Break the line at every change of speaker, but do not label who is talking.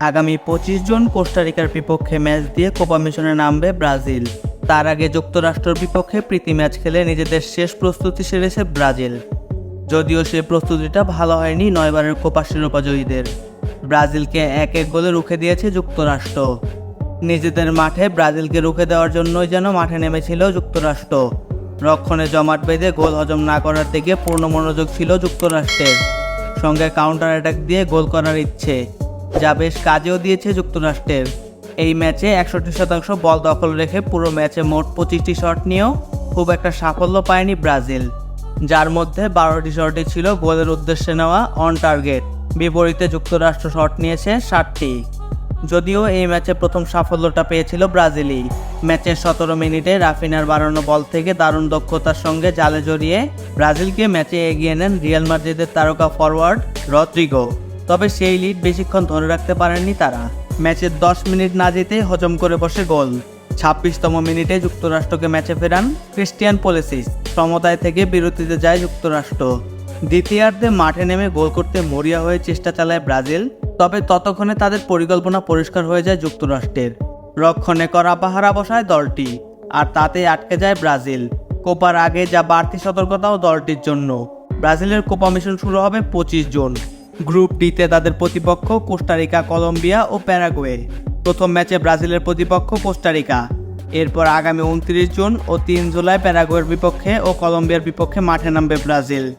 আগামী পঁচিশ জন কোস্টারিকার বিপক্ষে ম্যাচ দিয়ে কোপা মিশনে নামবে ব্রাজিল। তার আগে যুক্তরাষ্ট্রের বিপক্ষে প্রীতি ম্যাচ খেলে নিজেদের শেষ প্রস্তুতি সেরেছে ব্রাজিল। যদিও সে প্রস্তুতিটা ভালো হয়নি নয়বারের কোপা শিরোপাজয়ীদের। ব্রাজিলকে এক এক গোলে রুখে দিয়েছে যুক্তরাষ্ট্র। নিজেদের মাঠে ব্রাজিলকে রুখে দেওয়ার জন্যই যেন মাঠে নেমেছিল যুক্তরাষ্ট্র। রক্ষণে জমাট বেঁধে গোল হজম না করার দিকে পূর্ণ মনোযোগ ছিল যুক্তরাষ্ট্রের। সঙ্গে কাউন্টার অ্যাটাক দিয়ে গোল করার ইচ্ছে। যা বেশ কাজেও দিয়েছে যুক্তরাষ্ট্রের। এই ম্যাচে একষট্টি শতাংশ বল দখল রেখে পুরো ম্যাচে মোট পঁচিশটি শট নিয়েও খুব একটা সাফল্য পায়নি ব্রাজিল, যার মধ্যে বারোটি শটই ছিল গোলের উদ্দেশ্যে নেওয়া অন টার্গেট। বিপরীতে যুক্তরাষ্ট্র শট নিয়েছে ষাটটি। যদিও এই ম্যাচে প্রথম সাফল্যটা পেয়েছিল ব্রাজিলই। ম্যাচের সতেরো মিনিটে রাফিনার বাড়ানো বল থেকে দারুণ দক্ষতার সঙ্গে জালে জড়িয়ে ব্রাজিলকে ম্যাচে এগিয়ে নেন রিয়াল মাদ্রিদের তারকা ফরওয়ার্ড রদ্রিগো। তবে সেই লিড বেশিক্ষণ ধরে রাখতে পারেননি তারা। ম্যাচের দশ মিনিট না যেতেই হজম করে বসে গোল। ছাব্বিশতম মিনিটে যুক্তরাষ্ট্রকে ম্যাচে ফেরান ক্রিস্টিয়ান পোলেসিস। সমতায় থেকে বিরতিতে যায় যুক্তরাষ্ট্র। দ্বিতীয়ার্ধে মাঠে নেমে গোল করতে মরিয়া হয়ে চেষ্টা চালায় ব্রাজিল, তবে ততক্ষণে তাদের পরিকল্পনা পরিষ্কার হয়ে যায় যুক্তরাষ্ট্রের। রক্ষণে করা পাহারা বসায় দলটি, আর তাতে আটকে যায় ব্রাজিল। কোপার আগে যা বাড়তি সতর্কতাও দলটির জন্য। ব্রাজিলের কোপা মিশন শুরু হবে পঁচিশ জুন। গ্রুপ ডিতে তাদের প্রতিপক্ষ কোস্টারিকা, কলম্বিয়া ও প্যারাগুয়ে। প্রথম ম্যাচে ব্রাজিলের প্রতিপক্ষ কোস্টারিকা। এরপর আগামী উনত্রিশ জুন ও তিন জুলাই প্যারাগুয়ের বিপক্ষে ও কলম্বিয়ার বিপক্ষে মাঠে নামবে ব্রাজিল।